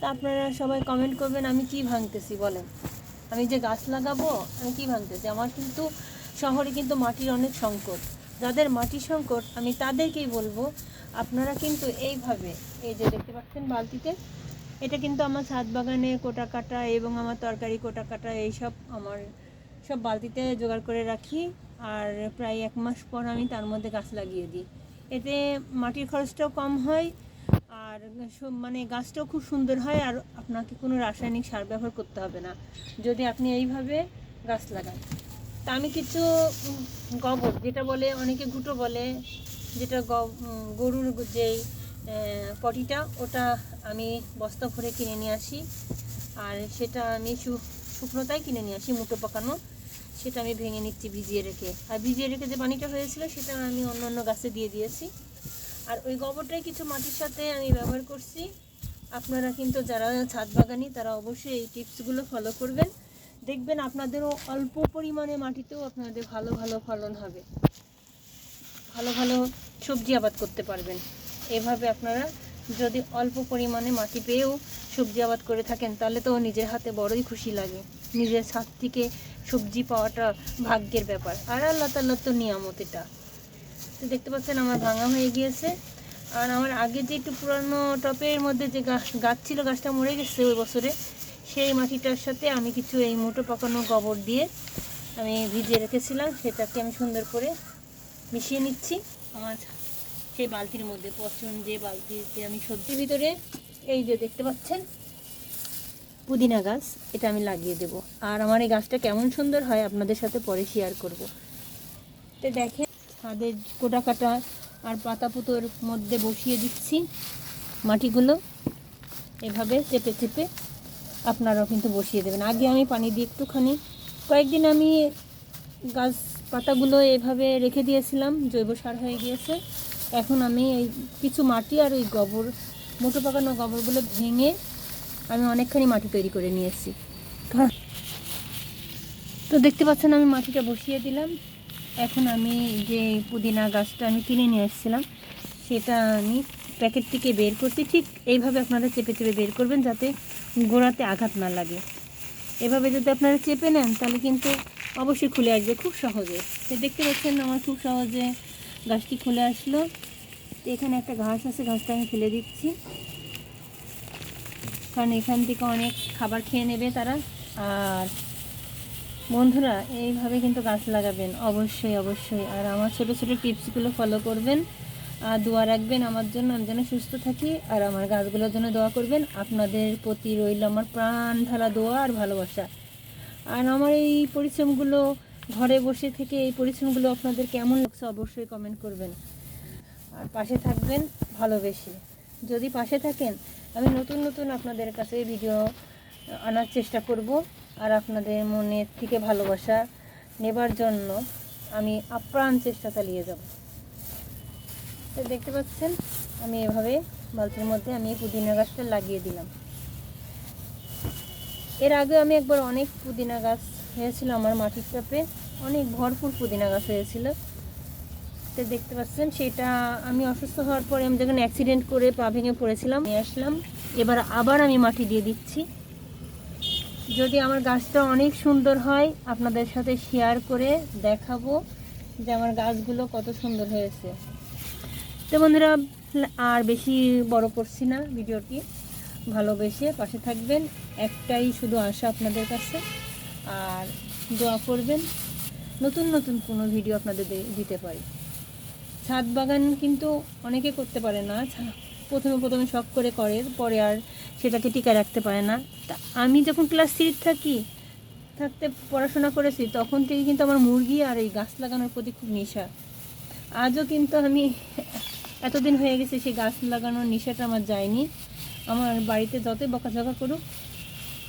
তা আপনারা সবাই কমেন্ট করবেন, আমি কি ভাঙতেছি বলেন। আমি যে গাছ লাগাবো, আমি কি ভাঙতেছি? আমার কিন্তু শহরে কিন্তু মাটির অনেক সংকট। যাদের মাটির সংকট, আমি তাদেরকেই বলব, আপনারা কিন্তু এইভাবে, এই যে দেখতে পাচ্ছেন বালতিতে, এটা কিন্তু আমার ছাদ বাগানে কোটা কাটা এবং আমার তরকারি কোটা কাটা, এইসব আমার সব বালতিতে জোগাড় করে রাখি। আর প্রায় এক মাস পর আমি তার মধ্যে গাছ লাগিয়ে দিই। এতে মাটির খরচটাও কম হয় আর মানে গাছটাও খুব সুন্দর হয় আর আপনাকে কোনো রাসায়নিক সার ব্যবহার করতে হবে না। যদি আপনি এইভাবে গাছ লাগান। তা আমি কিছু গোবর যেটা বলে, অনেকে ঘুটো বলে, যেটা গরুর যেই পটিটা, ওটা আমি বস্তা ভরে কিনে নিয়ে আসি। আর সেটা আমি শুকনোতায় কিনে নিয়ে আসি, মুটো পাকানো। সেটা আমি ভেঙে নিচ্ছি ভিজিয়ে রেখে। আর ভিজিয়ে রেখে যে পানিটা হয়েছিল, সেটা আমি অন্য অন্য গাছে দিয়ে দিয়েছি। আর ওই গোবরটাই কিছু মাটির সাথে আমি ব্যবহার করছি। আপনারা কিন্তু যারা ছাদ বাগানি, তারা অবশ্যই এই টিপসগুলো ফলো করবেন। দেখবেন আপনাদেরও অল্প পরিমাণে মাটিতেও আপনাদের ভালো ভালো ফলন হবে। ভালো ভালো সবজি আবাদ করতে পারবেন। এভাবে আপনারা যদি অল্প পরিমাণে মাটি পেয়েও সবজি আবাদ করে থাকেন, তাহলে তো নিজের হাতে বড়ই খুশি লাগে। নিজের ছাদ থেকে সবজি পাওয়াটা ভাগ্যের ব্যাপার। আর আল্লাহ তাল্লাহ তো নিয়ামত এটা। তো দেখতে পাচ্ছেন আমার ভাঙা হয়ে গিয়েছে। আর আমার আগে যে একটু পুরানো টপের মধ্যে যে গাছ গাছ ছিল, গাছটা মরে গেছে ওই বছরে, সেই মাটিটার সাথে আমি কিছু এই মোটো পাকানো গোবর দিয়ে আমি ভিজিয়ে রেখেছিলাম। সেটাকে আমি সুন্দর করে মিশিয়ে নিচ্ছি। আমার সেই বালতির মধ্যে, পচন যে বালতিতে আমি সবজির ভিতরে, এই যে দেখতে পাচ্ছেন, পুদিনা গাছ, এটা আমি লাগিয়ে দেব। আর আমার এই গাছটা কেমন সুন্দর হয় আপনাদের সাথে পরে শেয়ার করব। তো দেখেন ছাদের কোটা কাটা আর পাতা পুতোর মধ্যে বসিয়ে দিচ্ছি মাটিগুলো। এভাবে চেপে চেপে আপনারাও কিন্তু বসিয়ে দেবেন। আগে আমি পানি দিয়ে একটুখানি, কয়েকদিন আমি গাছ পাতাগুলো এভাবে রেখে দিয়েছিলাম, জৈব সার হয়ে গিয়েছে। এখন আমি এই কিছু মাটি আর ওই গোবর, মোটো পাকানো গোবরগুলো ভেঙে আমি অনেকখানি মাটি তৈরি করে নিয়েছি। তো দেখতে পাচ্ছেন আমি মাটিটা বসিয়ে দিলাম। এখন আমি যে পুদিনা গাছটা আমি কিনে নিয়ে এসেছিলাম সেটা আমি প্যাকেট থেকে বের করছি। ঠিক এইভাবে আপনারা চেপে চেপে বের করবেন যাতে গোড়াতে আঘাত না লাগে। এভাবে যদি আপনারা চেপে নেন, তাহলে কিন্তু অবশ্যই খুলে আসবে খুব সহজে। তো দেখতে পাচ্ছেন আমার খুব সহজে গাছটি খুলে আসলো। এখানে একটা ঘাস আছে, ঘাসটা আমি ফেলে দিচ্ছি। কারণ এখান থেকে অনেক খাবার খেয়ে নেবে তারা। আর বন্ধুরা, এইভাবে কিন্তু গাছ লাগাবেন। অবশ্যই অবশ্যই। আর আমার ছোট ছোট টিপসগুলো ফলো করবেন, আর দোয়া রাখবেন আমার জন্য। আমি যেন সুস্থ থাকি, আর আমার গাছগুলোর জন্য দোয়া করবেন। আপনাদের প্রতি রইল আমার প্রাণ ঢালা দোয়া আর ভালোবাসা। আর আমার এই পরিশ্রমগুলো, ঘরে বসে থেকে এই পরিশ্রমগুলো আপনাদের কেমন লাগছে অবশ্যই কমেন্ট করবেন। আর পাশে থাকবেন ভালোবেসে। যদি পাশে থাকেন, আমি নতুন নতুন আপনাদের কাছে ভিডিও আনার চেষ্টা করব। আর আপনাদের মনের থেকে ভালোবাসা নেবার জন্য আমি আপ্রাণ চেষ্টা চালিয়ে যাব। তো দেখতে পাচ্ছেন, আমি এভাবে বালতির মধ্যে আমি পুদিনা গাছটা লাগিয়ে দিলাম। এর আগে আমি একবার অনেক পুদিনা গাছ হয়েছিল আমার মাটির চাপে, অনেক ভরপুর পুদিনা গাছ হয়েছিল। তো দেখতে পাচ্ছেন, সেটা আমি অসুস্থ হওয়ার পরে আমি যখন অ্যাক্সিডেন্ট করে পা ভেঙে পড়েছিলাম, নিয়ে আসলাম। এবার আবার আমি মাটি দিয়ে দিচ্ছি। যদি আমার গাছটা অনেক সুন্দর হয়, আপনাদের সাথে শেয়ার করে দেখাবো যে আমার গাছগুলো কত সুন্দর হয়েছে। তো বন্ধুরা, আর বেশি বড় করছি না ভিডিওটি। ভালোবেসে পাশে থাকবেন, একটাই শুধু আশা আপনাদের কাছে। আর দোয়া করবেন, নতুন নতুন কোনো ভিডিও আপনাদের দিতে পারি। ছাদ বাগান কিন্তু অনেকে করতে পারে না। প্রথমে প্রথমে শখ করে করে, পরে আর সেটাকে টিকায় রাখতে পারে না। তা আমি যখন ক্লাস থ্রি থাকি, থাকতে পড়াশোনা করেছি, তখন থেকে কিন্তু আমার মুরগি আর এই গাছ লাগানোর প্রতি খুব নেশা। আজও কিন্তু আমি এতদিন হয়ে গেছে সেই গাছ লাগানোর নেশাটা আমার যায়নি। আমার বাড়িতে যতই বকাঝকা করুক,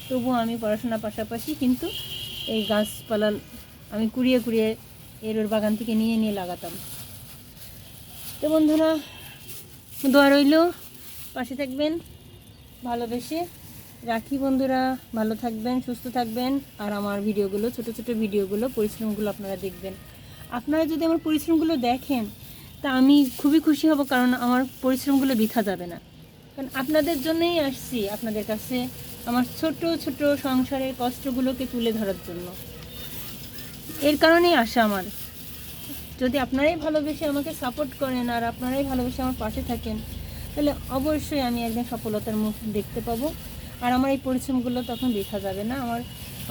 তবুও আমি পড়াশোনার পাশাপাশি কিন্তু এই গাছপালা আমি কুড়িয়ে কুড়িয়ে এর বাগান থেকে নিয়ে নিয়ে লাগাতাম। তো বন্ধুরা দোয়া রইল। পাশে থাকবেন, ভালোবেসে। রাখি বন্ধুরা, ভালো থাকবেন, সুস্থ থাকবেন। আর আমার ভিডিওগুলো, ছোট ছোট ভিডিওগুলো, পরিশ্রমগুলো আপনারা দেখবেন। আপনারা যদি আমার পরিশ্রমগুলো দেখেন, তা আমি খুবই খুশি হব কারণ আমার পরিশ্রমগুলো বৃথা যাবে না। কারণ আপনাদের জন্যই আসছি আপনাদের কাছে আমার ছোট ছোট সংসারের কষ্টগুলোকে তুলে ধরার জন্য। এর কারণেই আসা আমার। যদি আপনারাই ভালোবেসে আমাকে সাপোর্ট করেন আর আপনারাই ভালোবেসে আমার পাশে থাকেন, তাহলে অবশ্যই আমি একদিন সফলতার মুখ দেখতে পাবো। আর আমার এই পরিশ্রমগুলো তখন দেখা যাবে না। আমার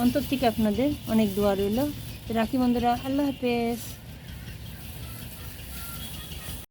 অন্তর থেকে আপনাদের অনেক দোয়া রইল। রাখি বন্ধুরা, আল্লাহ হাফেজ।